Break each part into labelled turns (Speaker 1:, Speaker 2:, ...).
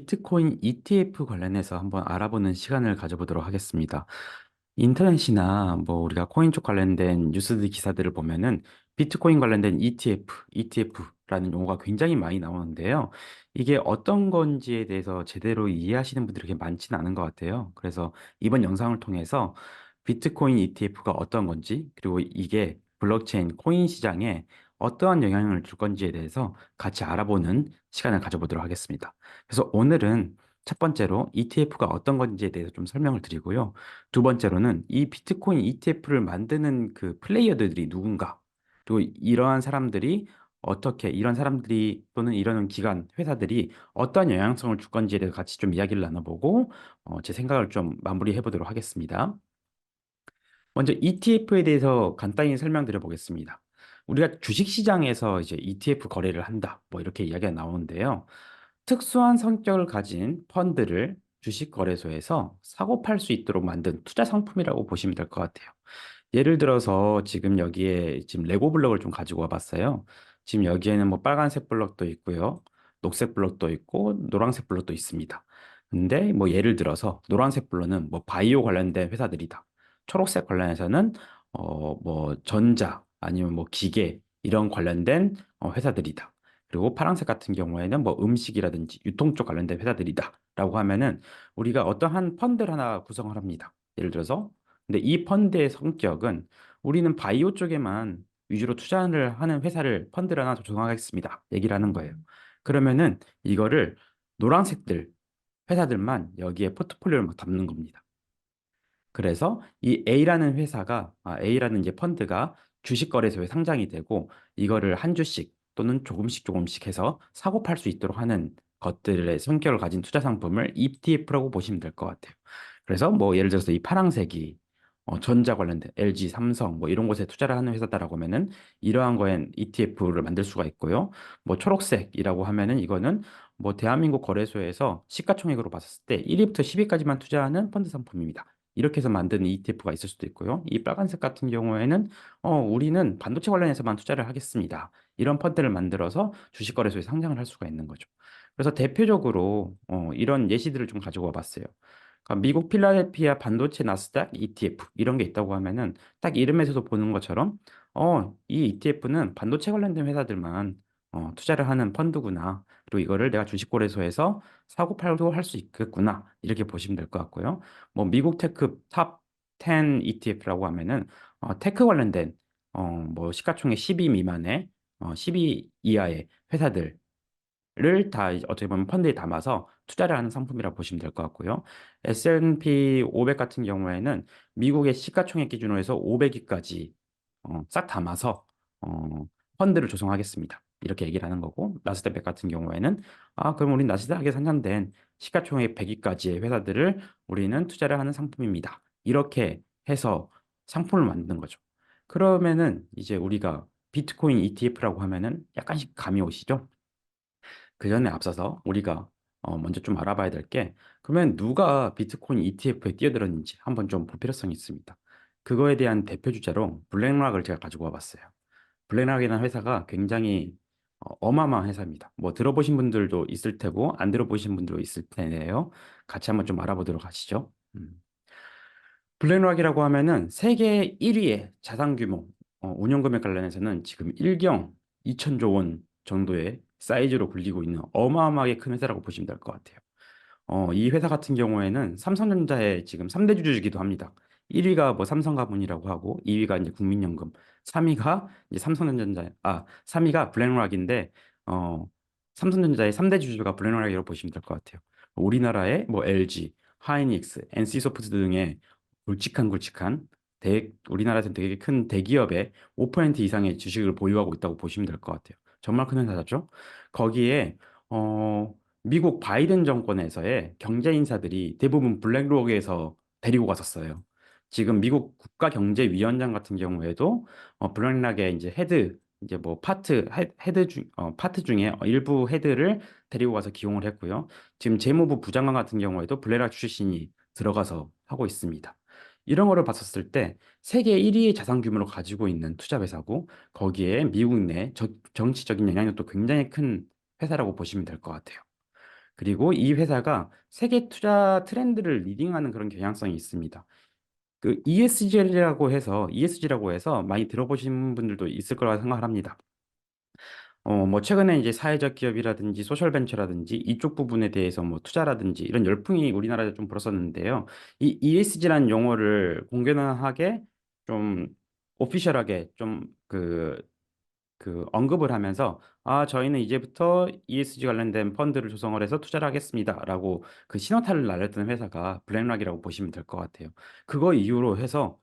Speaker 1: 비트코인 ETF 관련해서 한번 알아보는 시간을 가져보도록 하겠습니다. 인터넷이나 뭐 우리가 코인 쪽 관련된 뉴스들 기사들을 보면은 비트코인 관련된 ETF, ETF라는 용어가 굉장히 많이 나오는데요. 이게 어떤 건지에 대해서 제대로 이해하시는 분들이 그렇게 많지는 않은 것 같아요. 그래서 이번 영상을 통해서 비트코인 ETF가 어떤 건지, 그리고 이게 블록체인 코인 시장에 어떠한 영향을 줄 건지에 대해서 같이 알아보는 시간을 가져보도록 하겠습니다. 그래서 오늘은 첫 번째로 ETF가 어떤 건지에 대해서 좀 설명을 드리고요. 두 번째로는 이 비트코인 ETF를 만드는 그 플레이어들이 누군가, 그리고 이러한 사람들이 어떻게, 이런 사람들이 또는 이런 기관, 회사들이 어떠한 영향성을 줄 건지에 대해서 같이 좀 이야기를 나눠보고, 어, 제 생각을 좀 마무리해 보도록 하겠습니다. 먼저 ETF에 대해서 간단히 설명드려 보겠습니다. 우리가 주식시장에서 이제 ETF 거래를 한다, 뭐 이렇게 이야기가 나오는데요. 특수한 성격을 가진 펀드를 주식 거래소에서 사고 팔 수 있도록 만든 투자 상품이라고 보시면 될 것 같아요. 예를 들어서 지금 여기에 지금 레고 블럭을 좀 가지고 와봤어요. 지금 여기에는 뭐 빨간색 블럭도 있고요. 녹색 블럭도 있고 노란색 블럭도 있습니다. 근데 뭐 예를 들어서 노란색 블럭은 뭐 바이오 관련된 회사들이다. 초록색 관련해서는 어 뭐 전자 아니면 뭐 기계 이런 관련된 어 회사들이다. 그리고 파란색 같은 경우에는 뭐 음식이라든지 유통 쪽 관련된 회사들이다라고 하면은 우리가 어떠한 펀드를 하나 구성을 합니다. 예를 들어서 근데 이 펀드의 성격은 우리는 바이오 쪽에만 위주로 투자를 하는 회사를 펀드를 하나 조성하겠습니다. 얘기를 하는 거예요. 그러면은 이거를 노란색들 회사들만 여기에 포트폴리오를 막 담는 겁니다. 그래서 이 A라는 회사가 아, A라는 이제 펀드가 주식 거래소에 상장이 되고 이거를 한 주씩 또는 조금씩 조금씩 해서 사고 팔 수 있도록 하는 것들의 성격을 가진 투자 상품을 ETF라고 보시면 될 것 같아요. 그래서 뭐 예를 들어서 이 파랑색이 어, 전자 관련된 LG, 삼성 뭐 이런 곳에 투자를 하는 회사다라고 하면은 이러한 거엔 ETF를 만들 수가 있고요. 뭐 초록색이라고 하면은 이거는 뭐 대한민국 거래소에서 시가총액으로 봤을 때 1위부터 10위까지만 투자하는 펀드 상품입니다. 이렇게 해서 만드는 ETF가 있을 수도 있고요. 이 빨간색 같은 경우에는 어, 우리는 반도체 관련해서만 투자를 하겠습니다. 이런 펀드를 만들어서 주식거래소에 상장을 할 수가 있는 거죠. 그래서 대표적으로 어, 이런 예시들을 좀 가지고 와봤어요. 그러니까 미국 필라델피아 반도체 나스닥 ETF 이런 게 있다고 하면은 딱 이름에서도 보는 것처럼 어, 이 ETF는 반도체 관련된 회사들만 어, 투자를 하는 펀드구나. 그리고 이거를 내가 주식거래소에서 사고 팔고 할 수 있겠구나. 이렇게 보시면 될 것 같고요. 뭐 미국 테크 탑 10 ETF라고 하면은 어, 테크 관련된 어, 뭐 시가총액 10위 미만의 어, 10위 이하의 회사들을 다 어떻게 보면 펀드에 담아서 투자를 하는 상품이라고 보시면 될 것 같고요. S&P 500 같은 경우에는 미국의 시가총액 기준으로 해서 500위까지 어, 싹 담아서 어, 펀드를 조성하겠습니다. 이렇게 얘기를 하는 거고 나스닥 100 같은 경우에는 아 그럼 우리 나스닥에 상장된 시가총액 100위까지의 회사들을 우리는 투자를 하는 상품입니다. 이렇게 해서 상품을 만드는 거죠. 그러면은 이제 우리가 비트코인 ETF라고 하면은 약간씩 감이 오시죠? 그 전에 앞서서 우리가 어, 먼저 좀 알아봐야 될 게 그러면 누가 비트코인 ETF에 뛰어들었는지 한번 좀 볼 필요성이 있습니다. 그거에 대한 대표 주자로 블랙락을 제가 가지고 와봤어요. 블랙락이라는 회사가 굉장히 어, 어마어마한 회사입니다. 뭐 들어보신 분들도 있을 테고 안 들어보신 분들도 있을 텐데요. 같이 한번 좀 알아보도록 하시죠. 음. 블랙락이라고 하면은 세계 1위의 자산 규모, 어, 운용 금액 관련해서는 지금 1경 2천조 원 정도의 사이즈로 굴리고 있는 어마어마하게 큰 회사라고 보시면 될 것 같아요. 어, 이 회사 같은 경우에는 삼성전자의 지금 3대 주주이기도 합니다. 1위가 뭐 삼성가문이라고 하고 2위가 이제 국민연금, 3위가 이제 삼성전자, 아, 3위가 블랙락인데 어, 삼성전자의 3대 주주가 블랙락이라고 보시면 될 것 같아요. 우리나라의 뭐 LG, 하이닉스, NC소프트 등의 굵직한 굵직한 대, 우리나라에서 되게 큰 대기업의 5% 이상의 주식을 보유하고 있다고 보시면 될 것 같아요. 정말 큰 회사죠. 거기에 어, 미국 바이든 정권에서의 경제 인사들이 대부분 블랙록에서 데리고 갔었어요. 지금 미국 국가경제위원장 같은 경우에도 어, 블랙락의 이제 헤드 이제 뭐 파트 헤- 헤드 중 어, 파트 중에 일부 헤드를 데리고 가서 기용을 했고요. 지금 재무부 부장관 같은 경우에도 블랙락 출신이 들어가서 하고 있습니다. 이런 거를 봤었을 때 세계 1위의 자산 규모를 가지고 있는 투자 회사고 거기에 미국 내 저- 정치적인 영향력도 굉장히 큰 회사라고 보시면 될 것 같아요. 그리고 이 회사가 세계 투자 트렌드를 리딩하는 그런 경향성이 있습니다. 그 ESG라고 해서 ESG라고 해서 많이 들어보신 분들도 있을 거라고 생각을 합니다. 어, 뭐 최근에 이제 사회적 기업이라든지 소셜 벤처라든지 이쪽 부분에 대해서 뭐 투자라든지 이런 열풍이 우리나라에 좀 불었었는데요. 이 ESG라는 용어를 공견하게 좀 오피셜하게 좀 그 그 언급을 하면서 아 저희는 이제부터 ESG 관련된 펀드를 조성을 해서 투자를 하겠습니다라고 그 신호탄을 날렸던 회사가 블랙락이라고 보시면 될 것 같아요. 그거 이후로 해서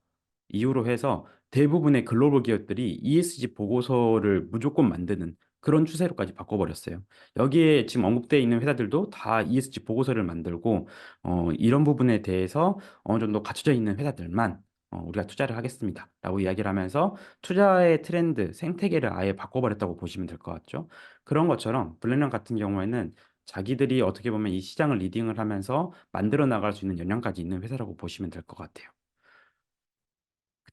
Speaker 1: 이후로 해서 대부분의 글로벌 기업들이 ESG 보고서를 무조건 만드는 그런 추세로까지 바꿔버렸어요. 여기에 지금 언급되어 있는 회사들도 다 ESG 보고서를 만들고 어, 이런 부분에 대해서 어느 정도 갖춰져 있는 회사들만 어, 우리가 투자를 하겠습니다. 라고 이야기를 하면서 투자의 트렌드, 생태계를 아예 바꿔버렸다고 보시면 될 것 같죠. 그런 것처럼 블랙락 같은 경우에는 자기들이 어떻게 보면 이 시장을 리딩을 하면서 만들어 나갈 수 있는 역량까지 있는 회사라고 보시면 될 것 같아요.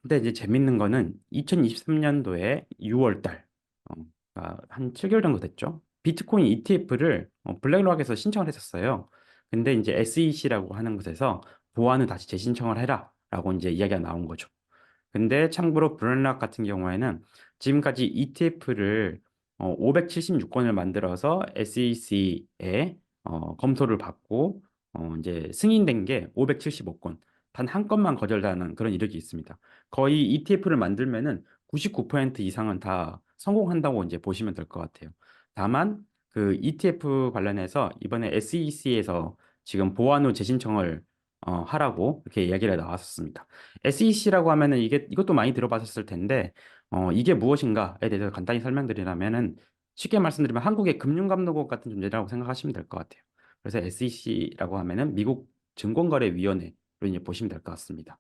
Speaker 1: 근데 이제 재밌는 거는 2023년도에 6월 달, 어, 아, 한 7개월 정도 됐죠. 비트코인 ETF를 어, 블랙락에서 신청을 했었어요. 근데 이제 SEC라고 하는 곳에서 보안을 다시 재신청을 해라. 라고 이제 이야기가 나온 거죠. 근데 참고로 블랙락 같은 경우에는 지금까지 ETF를 어, 576건을 만들어서 SEC에 어, 검토를 받고 어, 이제 승인된 게 575건. 단 한 건만 거절당하는 그런 이력이 있습니다. 거의 ETF를 만들면은 99% 이상은 다 성공한다고 이제 보시면 될 것 같아요. 다만 그 ETF 관련해서 이번에 SEC에서 지금 보완 후 재신청을 어, 하라고 이렇게 이야기가 나왔었습니다. SEC라고 하면은 이게 이것도 많이 들어봤었을 텐데 어, 이게 무엇인가에 대해서 간단히 설명드리자면은 쉽게 말씀드리면 한국의 금융감독원 같은 존재라고 생각하시면 될 것 같아요. 그래서 SEC라고 하면은 미국 증권거래위원회로 이제 보시면 될 것 같습니다.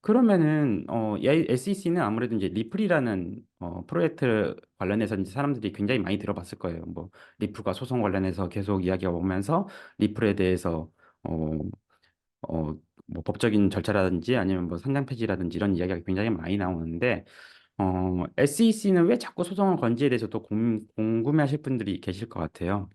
Speaker 1: 그러면은 어, SEC는 아무래도 이제 리플이라는 어, 프로젝트 관련해서 이제 사람들이 굉장히 많이 들어봤을 거예요. 뭐 리플과 소송 관련해서 계속 이야기가 오면서 리플에 대해서 어, 어, 뭐 법적인 절차라든지 아니면 뭐 상장 폐지라든지 이런 이야기가 굉장히 많이 나오는데 어, SEC는 왜 자꾸 소송을 건지에 대해서 또 공, 궁금해하실 분들이 계실 것 같아요.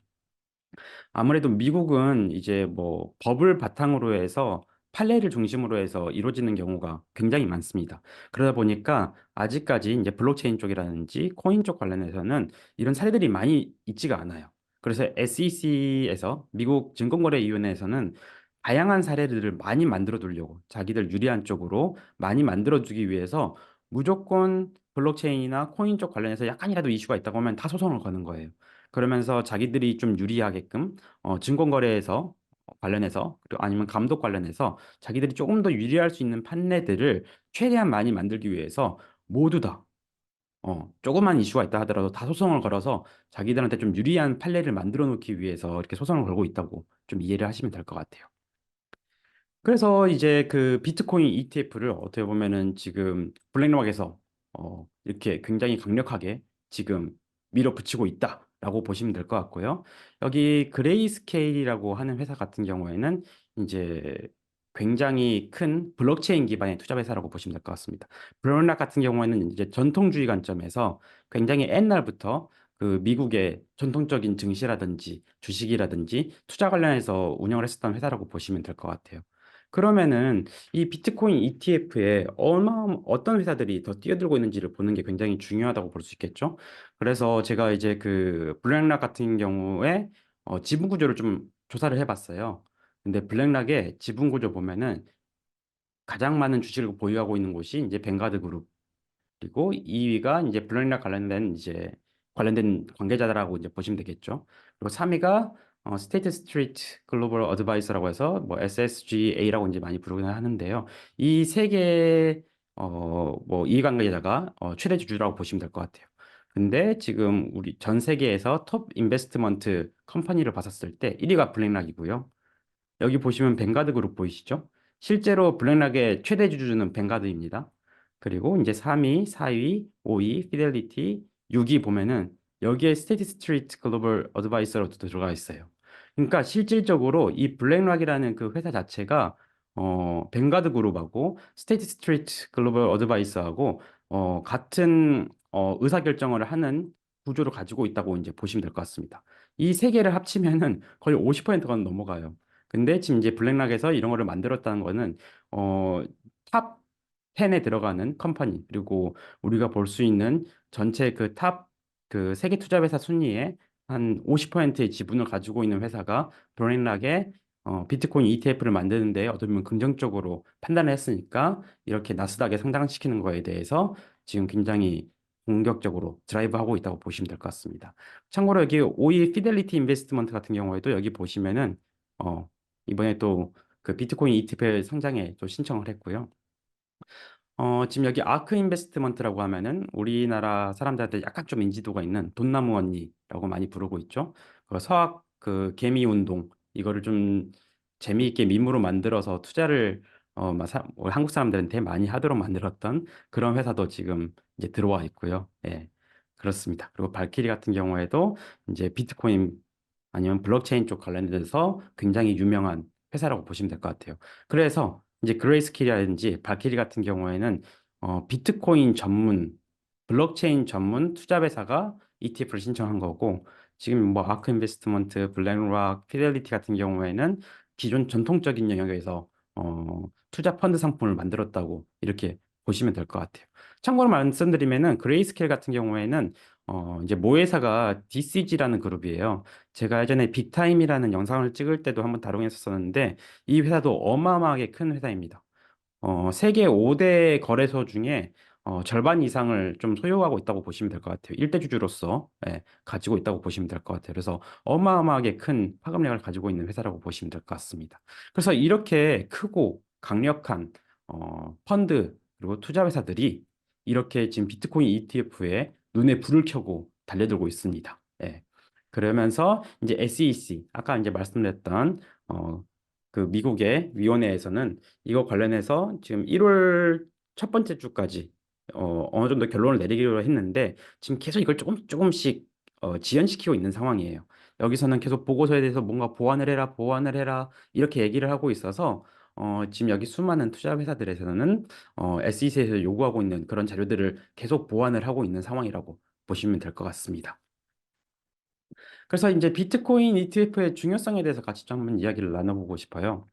Speaker 1: 아무래도 미국은 이제 뭐 법을 바탕으로 해서 판례를 중심으로 해서 이루어지는 경우가 굉장히 많습니다. 그러다 보니까 아직까지 이제 블록체인 쪽이라든지 코인 쪽 관련해서는 이런 사례들이 많이 있지가 않아요. 그래서 SEC에서 미국 증권거래위원회에서는 다양한 사례들을 많이 만들어 두려고 자기들 유리한 쪽으로 많이 만들어 주기 위해서 무조건 블록체인이나 코인 쪽 관련해서 약간이라도 이슈가 있다고 하면 다 소송을 거는 거예요. 그러면서 자기들이 좀 유리하게끔 어, 증권거래에서 관련해서 그리고 아니면 감독 관련해서 자기들이 조금 더 유리할 수 있는 판례들을 최대한 많이 만들기 위해서 모두 다 어, 조그만 이슈가 있다 하더라도 다 소송을 걸어서 자기들한테 좀 유리한 판례를 만들어 놓기 위해서 이렇게 소송을 걸고 있다고 좀 이해를 하시면 될 것 같아요. 그래서 이제 그 비트코인 ETF를 어떻게 보면은 지금 블랙락에서 어, 이렇게 굉장히 강력하게 지금 밀어붙이고 있다라고 보시면 될 것 같고요. 여기 그레이스케일이라고 하는 회사 같은 경우에는 이제 굉장히 큰 블록체인 기반의 투자 회사라고 보시면 될 것 같습니다. 블랙락 같은 경우에는 이제 전통주의 관점에서 굉장히 옛날부터 그 미국의 전통적인 증시라든지 주식이라든지 투자 관련해서 운영을 했었던 회사라고 보시면 될 것 같아요. 그러면은 이 비트코인 ETF에 얼마 어떤 회사들이 더 뛰어들고 있는지를 보는 게 굉장히 중요하다고 볼 수 있겠죠. 그래서 제가 이제 그 블랙락 같은 경우에 어, 지분 구조를 좀 조사를 해봤어요. 근데 블랙락의 지분 구조 보면은 가장 많은 주식을 보유하고 있는 곳이 이제 뱅가드 그룹 그리고 2위가 이제 블랙락 관련된 이제 관련된 관계자들하고 이제 보시면 되겠죠. 그리고 3위가 어, 스테이트 스트리트 글로벌 어드바이서라고 해서 뭐 SSGA라고 이제 많이 부르긴 하는데요. 이 세 개의 어, 뭐 이해관계자가 어, 최대 주주라고 보시면 될 것 같아요. 근데 지금 우리 전 세계에서 톱 인베스트먼트 컴퍼니를 봤었을 때 1위가 블랙락이고요. 여기 보시면 뱅가드 그룹 보이시죠? 실제로 블랙락의 최대 주주는 뱅가드입니다. 그리고 이제 3위, 4위, 5위, 피델리티, 6위 보면은 여기에 스테이트 스트리트 글로벌 어드바이서로도 들어가 있어요. 그러니까 실질적으로 이 블랙락이라는 그 회사 자체가 어, 뱅가드 그룹하고 스테이트 스트리트 글로벌 어드바이서하고 어, 같은 어, 의사결정을 하는 구조를 가지고 있다고 이제 보시면 될 것 같습니다. 이 세 개를 합치면은 거의 50%가 넘어가요. 근데 지금 이제 블랙락에서 이런 거를 만들었다는 거는 어, 탑 10에 들어가는 컴퍼니 그리고 우리가 볼 수 있는 전체 그탑 그 세계 투자 회사 순위에 한 50%의 지분을 가지고 있는 회사가 블랙락에 어, 비트코인 ETF를 만드는데 어떻게 보면 긍정적으로 판단을 했으니까 이렇게 나스닥에 상장시키는 거에 대해서 지금 굉장히 공격적으로 드라이브하고 있다고 보시면 될 것 같습니다. 참고로 여기 오이 피델리티 인베스트먼트 같은 경우에도 여기 보시면은 어, 이번에 또 그 비트코인 ETF 상장에 또 신청을 했고요. 어, 지금 여기 아크 인베스트먼트라고 하면은 우리나라 사람들한테 약간 좀 인지도가 있는 돈나무 언니라고 많이 부르고 있죠. 그 서학 그 개미 운동 이거를 좀 재미있게 밈으로 만들어서 투자를 어, 막 사- 뭐 한국 사람들한테 많이 하도록 만들었던 그런 회사도 지금 이제 들어와 있고요. 예, 그렇습니다. 그리고 발키리 같은 경우에도 이제 비트코인 아니면 블록체인 쪽 관련돼서 굉장히 유명한 회사라고 보시면 될 것 같아요. 그래서 이제 그레이스킬이라든지 발키리 같은 경우에는 어, 비트코인 전문, 블록체인 전문 투자 회사가 ETF를 신청한 거고 지금 뭐 아크 인베스트먼트, 블랙락, 피델리티 같은 경우에는 기존 전통적인 영역에서 어, 투자 펀드 상품을 만들었다고 이렇게 보시면 될 것 같아요. 참고로 말씀드리면은 그레이스케일 같은 경우에는 어, 이제 모회사가 DCG라는 그룹이에요. 제가 예전에 빅타임이라는 영상을 찍을 때도 한번 다루했었는데 이 회사도 어마어마하게 큰 회사입니다. 어, 세계 5대 거래소 중에 어, 절반 이상을 좀 소유하고 있다고 보시면 될 것 같아요. 일대주주로서 예, 가지고 있다고 보시면 될 것 같아요. 그래서 어마어마하게 큰 파급력을 가지고 있는 회사라고 보시면 될 것 같습니다. 그래서 이렇게 크고 강력한 어, 펀드 그리고 투자 회사들이 이렇게 지금 비트코인 ETF에 눈에 불을 켜고 달려들고 있습니다. 예. 그러면서 이제 SEC 아까 이제 말씀드렸던 어, 그 미국의 위원회에서는 이거 관련해서 지금 1월 첫 번째 주까지 어, 어느 정도 결론을 내리기로 했는데 지금 계속 이걸 조금 조금씩 어, 지연시키고 있는 상황이에요. 여기서는 계속 보고서에 대해서 뭔가 보완을 해라, 보완을 해라 이렇게 얘기를 하고 있어서 어, 지금 여기 수많은 투자 회사들에서는 어, SEC에서 요구하고 있는 그런 자료들을 계속 보완을 하고 있는 상황이라고 보시면 될 것 같습니다. 그래서 이제 비트코인 ETF의 중요성에 대해서 같이 좀 한번 이야기를 나눠보고 싶어요.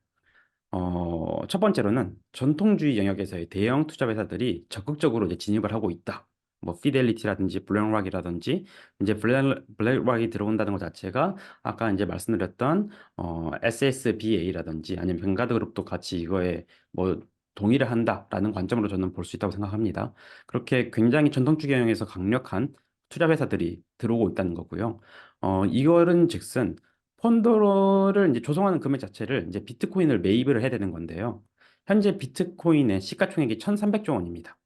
Speaker 1: 어, 첫 번째로는 전통주의 영역에서의 대형 투자 회사들이 적극적으로 이제 진입을 하고 있다. 뭐 피델리티라든지 블랙락이라든지 이제 블랙, 블랙락이 들어온다는 것 자체가 아까 이제 말씀드렸던 어, SSBA라든지 아니면 뱅가드 그룹도 같이 이거에 뭐 동의를 한다라는 관점으로 저는 볼 수 있다고 생각합니다. 그렇게 굉장히 전통주의 영역에서 강력한 투자 회사들이 들어오고 있다는 거고요. 어, 이거는 즉슨 펀드를 이제 조성하는 금액 자체를 이제 비트코인을 매입을 해야 되는 건데요. 현재 비트코인의 시가총액이 1,300조 원입니다.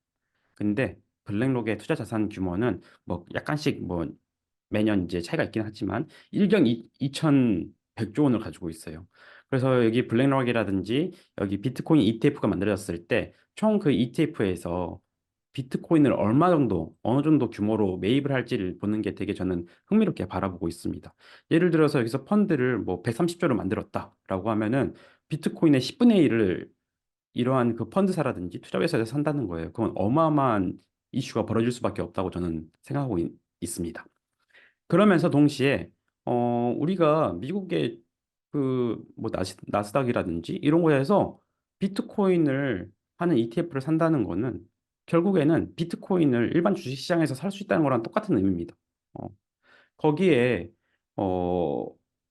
Speaker 1: 근데 블랙록의 투자 자산 규모는 뭐 약간씩 뭐 매년 이제 차이가 있긴 하지만 1경 2,100조 원을 가지고 있어요. 그래서 여기 블랙록이라든지 여기 비트코인 ETF가 만들어졌을 때 총 그 ETF에서 비트코인을 얼마 정도, 어느 정도 규모로 매입을 할지를 보는 게 되게 저는 흥미롭게 바라보고 있습니다. 예를 들어서 여기서 펀드를 뭐 130조를 만들었다라고 하면은 비트코인의 10분의 1을 이러한 그 펀드사라든지 투자회사에서 산다는 거예요. 그건 어마어마한 이슈가 벌어질 수밖에 없다고 저는 생각하고 있, 있습니다. 그러면서 동시에 어 우리가 미국의 그뭐 나스, 나스닥이라든지 이런 거에서 비트코인을 하는 ETF를 산다는 거는 결국에는 비트코인을 일반 주식시장에서 살 수 있다는 거랑 똑같은 의미입니다. 어, 거기에 어,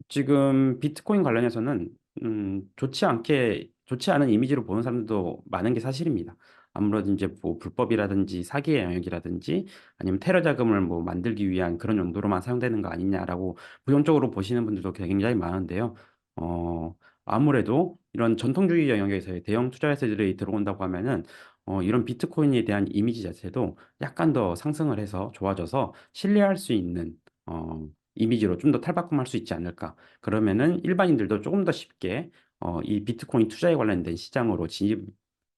Speaker 1: 지금 비트코인 관련해서는 음, 좋지 않게 좋지 않은 이미지로 보는 사람들도 많은 게 사실입니다. 아무래도 이제 뭐 불법이라든지 사기의 영역이라든지 아니면 테러 자금을 뭐 만들기 위한 그런 용도로만 사용되는 거 아니냐라고 부정적으로 보시는 분들도 굉장히 많은데요. 어, 아무래도 이런 전통주의 영역에서의 대형 투자 회사들이 들어온다고 하면은 어, 이런 비트코인에 대한 이미지 자체도 약간 더 상승을 해서 좋아져서 신뢰할 수 있는 어, 이미지로 좀 더 탈바꿈할 수 있지 않을까. 그러면은 일반인들도 조금 더 쉽게 어, 이 비트코인 투자에 관련된 시장으로 진입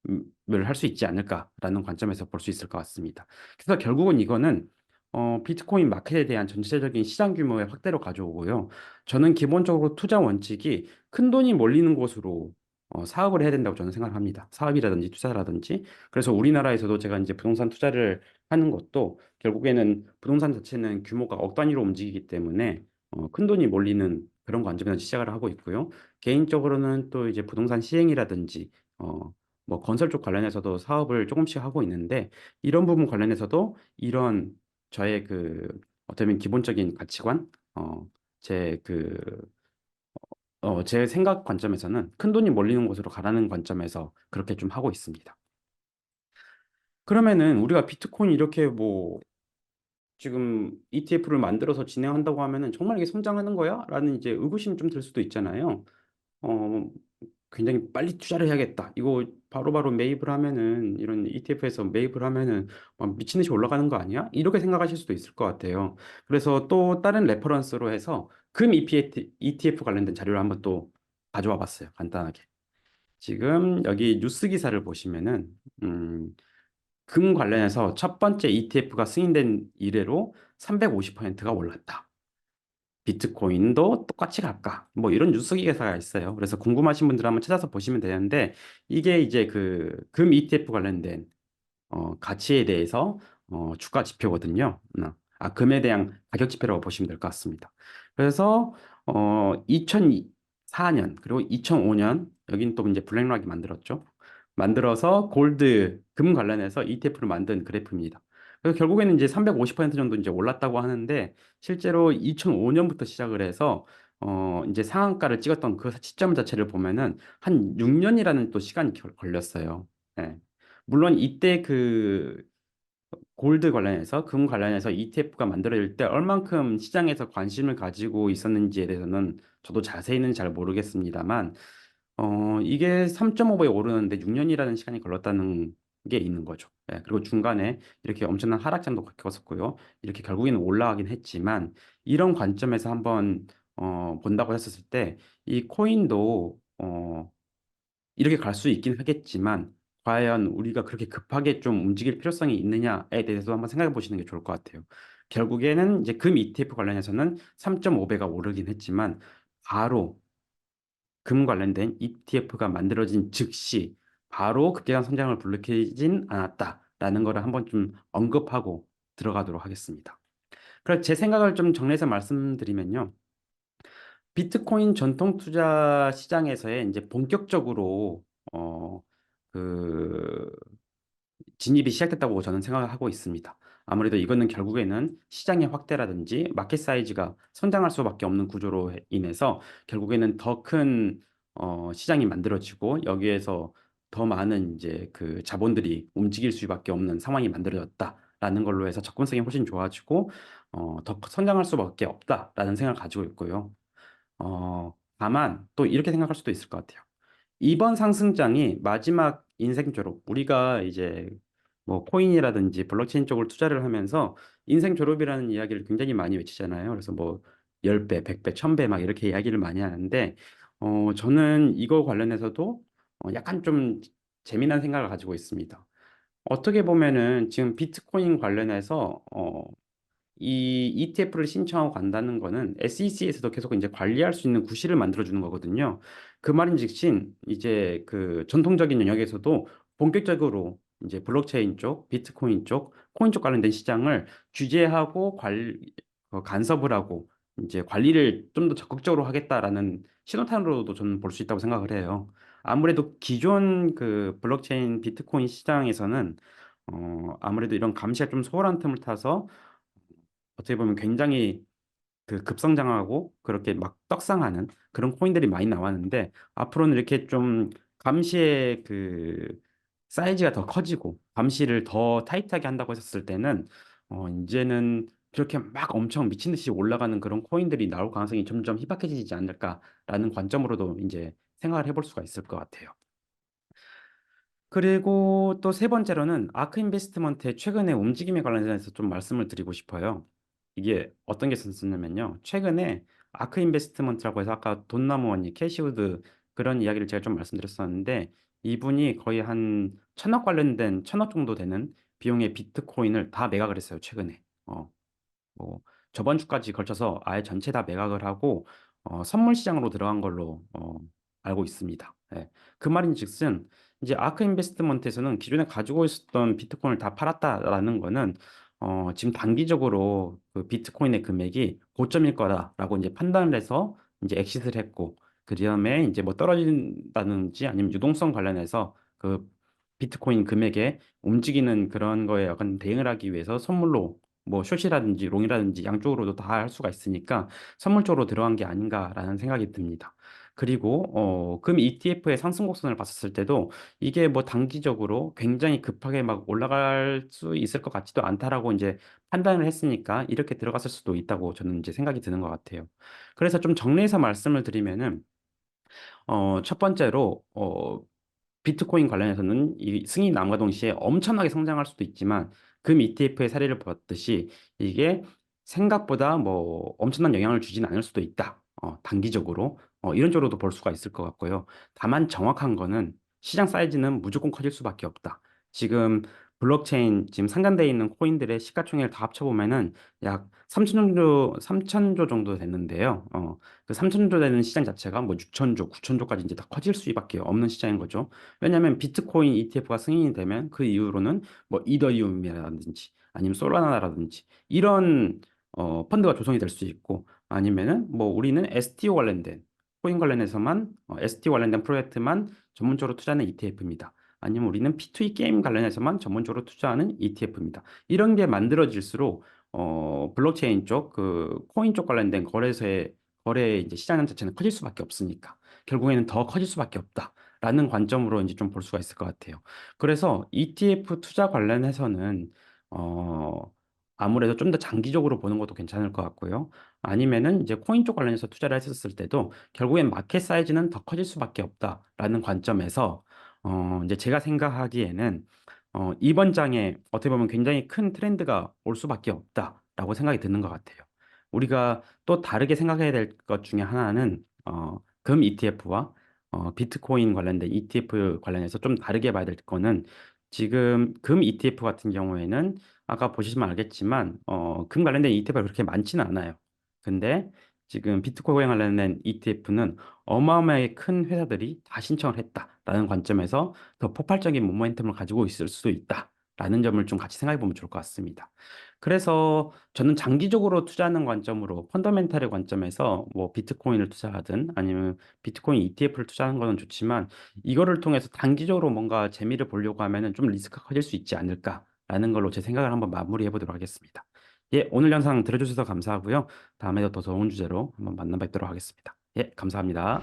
Speaker 1: 을 할 수 있지 않을까라는 관점에서 볼 수 있을 것 같습니다. 그래서 결국은 이거는 어, 비트코인 마켓에 대한 전체적인 시장 규모의 확대로 가져오고요. 저는 기본적으로 투자 원칙이 큰 돈이 몰리는 곳으로 어, 사업을 해야 된다고 저는 생각을 합니다. 사업이라든지 투자라든지. 그래서 우리나라에서도 제가 이제 부동산 투자를 하는 것도 결국에는 부동산 자체는 규모가 억 단위로 움직이기 때문에 어, 큰 돈이 몰리는 그런 관점에서 시작을 하고 있고요. 개인적으로는 또 이제 부동산 시행이라든지 어, 뭐 건설 쪽 관련해서도 사업을 조금씩 하고 있는데 이런 부분 관련해서도 이런 저의 그 어떻게 보면 기본적인 가치관, 어, 제 그, 어, 제 생각 관점에서는 큰 돈이 몰리는 곳으로 가라는 관점에서 그렇게 좀 하고 있습니다. 그러면은 우리가 비트코인 이렇게 뭐 지금 ETF를 만들어서 진행한다고 하면은 정말 이게 성장하는 거야? 라는 이제 의구심이 좀 들 수도 있잖아요. 어, 굉장히 빨리 투자를 해야겠다. 이거 바로바로 매입을 하면은 이런 ETF에서 매입을 하면은 막 미친 듯이 올라가는 거 아니야? 이렇게 생각하실 수도 있을 것 같아요. 그래서 또 다른 레퍼런스로 해서 금 ETF, ETF 관련된 자료를 한번 또 가져와 봤어요. 간단하게. 지금 여기 뉴스 기사를 보시면은 음, 금 관련해서 첫 번째 ETF가 승인된 이래로 350%가 올랐다. 비트코인도 똑같이 갈까? 뭐 이런 뉴스 기사가 있어요. 그래서 궁금하신 분들 한번 찾아서 보시면 되는데 이게 이제 그 금 ETF 관련된 어, 가치에 대해서 어, 주가 지표거든요. 음, 아, 금에 대한 가격 지표라고 보시면 될 것 같습니다. 그래서 어, 2004년 그리고 2005년 여긴 또 이제 블랙락이 만들었죠. 만들어서 골드 금 관련해서 ETF를 만든 그래프입니다. 그래서 결국에는 이제 350% 정도 이제 올랐다고 하는데 실제로 2005년부터 시작을 해서 어 이제 상한가를 찍었던 그 시점 자체를 보면은 한 6년이라는 또 시간이 겨- 걸렸어요. 예. 물론 이때 그 골드 관련해서 금 관련해서 ETF가 만들어질 때 얼만큼 시장에서 관심을 가지고 있었는지에 대해서는 저도 자세히는 잘 모르겠습니다만 어, 이게 3.5배 오르는데 6년이라는 시간이 걸렸다는 게 있는 거죠. 예, 그리고 중간에 이렇게 엄청난 하락장도 겪었었고요. 이렇게 결국에는 올라가긴 했지만 이런 관점에서 한번 어, 본다고 했었을 때 이 코인도 어, 이렇게 갈 수 있긴 하겠지만 과연 우리가 그렇게 급하게 좀 움직일 필요성이 있느냐에 대해서 한번 생각해 보시는 게 좋을 것 같아요. 결국에는 이제 금 ETF 관련해서는 3.5배가 오르긴 했지만 바로 금 관련된 ETF가 만들어진 즉시 바로 급격한 성장을 불러일으키진 않았다라는 거를 한번 좀 언급하고 들어가도록 하겠습니다. 그래서 제 생각을 좀 정리해서 말씀드리면요. 비트코인 전통 투자 시장에서의 이제 본격적으로 어, 그 진입이 시작됐다고 저는 생각을 하고 있습니다. 아무래도 이거는 결국에는 시장의 확대라든지 마켓 사이즈가 성장할 수밖에 없는 구조로 인해서 결국에는 더 큰 어, 시장이 만들어지고 여기에서 더 많은 이제 그 자본들이 움직일 수밖에 없는 상황이 만들어졌다라는 걸로 해서 접근성이 훨씬 좋아지고 어, 더 성장할 수밖에 없다라는 생각을 가지고 있고요. 어, 다만 또 이렇게 생각할 수도 있을 것 같아요. 이번 상승장이 마지막 인생 졸업, 우리가 이제 뭐 코인이라든지 블록체인 쪽을 투자를 하면서 인생 졸업이라는 이야기를 굉장히 많이 외치잖아요. 그래서 뭐 10배, 100배, 1000배 막 이렇게 이야기를 많이 하는데 어, 저는 이거 관련해서도 어, 약간 좀 재미난 생각을 가지고 있습니다. 어떻게 보면은 지금 비트코인 관련해서 어, 이 ETF를 신청하고 간다는 거는 SEC에서도 계속 이제 관리할 수 있는 구실을 만들어주는 거거든요. 그 말인즉슨 이제 그 전통적인 영역에서도 본격적으로 이제 블록체인 쪽, 비트코인 쪽, 코인 쪽 관련된 시장을 규제하고 관리, 어, 간섭을 하고 이제 관리를 좀 더 적극적으로 하겠다라는 신호탄으로도 저는 볼 수 있다고 생각을 해요. 아무래도 기존 그 블록체인 비트코인 시장에서는 어, 아무래도 이런 감시가 좀 소홀한 틈을 타서 어떻게 보면 굉장히 그 급성장하고 그렇게 막 떡상하는 그런 코인들이 많이 나왔는데 앞으로는 이렇게 좀 감시의 그 사이즈가 더 커지고 감시를 더 타이트하게 한다고 했었을 때는 어 이제는 그렇게 막 엄청 미친 듯이 올라가는 그런 코인들이 나올 가능성이 점점 희박해지지 않을까라는 관점으로도 이제 생각을 해볼 수가 있을 것 같아요. 그리고 또 세 번째로는 아크 인베스트먼트의 최근의 움직임에 관련해서 좀 말씀을 드리고 싶어요. 이게 어떤 게 있었냐면요. 최근에 아크 인베스트먼트라고 해서 아까 돈나무 언니, 캐시우드 그런 이야기를 제가 좀 말씀드렸었는데 이분이 거의 한 천억 관련된 천억 정도 되는 비용의 비트코인을 다 매각을 했어요. 최근에. 어, 뭐 저번 주까지 걸쳐서 아예 전체 다 매각을 하고 어, 선물 시장으로 들어간 걸로 어, 알고 있습니다. 예. 그 말인즉슨 이제 아크 인베스트먼트에서는 기존에 가지고 있었던 비트코인을 다 팔았다라는 거는 어, 지금 단기적으로 그 비트코인의 금액이 고점일 거다라고 이제 판단을 해서 이제 엑시트를 했고, 그 다음에 이제 뭐 떨어진다든지 아니면 유동성 관련해서 그 비트코인 금액에 움직이는 그런 거에 약간 대응을 하기 위해서 선물로 뭐 숏이라든지 롱이라든지 양쪽으로도 다 할 수가 있으니까 선물 쪽으로 들어간 게 아닌가라는 생각이 듭니다. 그리고 어, 금 ETF의 상승 곡선을 봤었을 때도 이게 뭐 단기적으로 굉장히 급하게 막 올라갈 수 있을 것 같지도 않다라고 이제 판단을 했으니까 이렇게 들어갔을 수도 있다고 저는 이제 생각이 드는 것 같아요. 그래서 좀 정리해서 말씀을 드리면은 어, 첫 번째로 어, 비트코인 관련해서는 이 승인 남과 동시에 엄청나게 성장할 수도 있지만 금 ETF의 사례를 봤듯이 이게 생각보다 뭐 엄청난 영향을 주진 않을 수도 있다. 어, 단기적으로 어, 이런 쪽으로도 볼 수가 있을 것 같고요. 다만 정확한 거는 시장 사이즈는 무조건 커질 수밖에 없다. 지금 블록체인 지금 상장되어 있는 코인들의 시가총액을 다 합쳐보면은 약 3천조 3천조 정도 됐는데요. 어, 그 3천조 되는 시장 자체가 뭐 6천조, 9천조까지 이제 다 커질 수밖에 없는 시장인 거죠. 왜냐하면 비트코인 ETF가 승인이 되면 그 이후로는 뭐 이더리움이라든지 아니면 솔라나라든지 이런 어, 펀드가 조성이 될 수 있고 아니면은 뭐 우리는 STO 관련된 코인 관련해서만 어, STO 관련된 프로젝트만 전문적으로 투자하는 ETF입니다. 아니면 우리는 P2E 게임 관련해서만 전문적으로 투자하는 ETF입니다. 이런 게 만들어질수록 어, 블록체인 쪽, 그 코인 쪽 관련된 거래소의 거래 이제 시장 자체는 커질 수밖에 없으니까 결국에는 더 커질 수밖에 없다라는 관점으로 이제 좀 볼 수가 있을 것 같아요. 그래서 ETF 투자 관련해서는 어, 아무래도 좀 더 장기적으로 보는 것도 괜찮을 것 같고요. 아니면은 이제 코인 쪽 관련해서 투자를 했었을 때도 결국엔 마켓 사이즈는 더 커질 수밖에 없다라는 관점에서 어, 이제 제가 생각하기에는 어, 이번 장에 어떻게 보면 굉장히 큰 트렌드가 올 수밖에 없다라고 생각이 드는 것 같아요. 우리가 또 다르게 생각해야 될 것 중에 하나는 어, 금 ETF와 어, 비트코인 관련된 ETF 관련해서 좀 다르게 봐야 될 거는 지금 금 ETF 같은 경우에는 아까 보시면 알겠지만 어, 금 관련된 ETF가 그렇게 많지는 않아요. 근데 지금 비트코인 관련된 ETF는 어마어마하게 큰 회사들이 다 신청을 했다라는 관점에서 더 폭발적인 모멘텀을 가지고 있을 수도 있다라는 점을 좀 같이 생각해 보면 좋을 것 같습니다. 그래서 저는 장기적으로 투자하는 관점으로 펀더멘탈의 관점에서 뭐 비트코인을 투자하든 아니면 비트코인 ETF를 투자하는 거는 좋지만 이거를 통해서 단기적으로 뭔가 재미를 보려고 하면은 좀 리스크가 커질 수 있지 않을까 라는 걸로 제 생각을 한번 마무리해 보도록 하겠습니다. 예, 오늘 영상 들어주셔서 감사하고요. 다음에도 더 좋은 주제로 한번 만나 뵙도록 하겠습니다. 예, 감사합니다.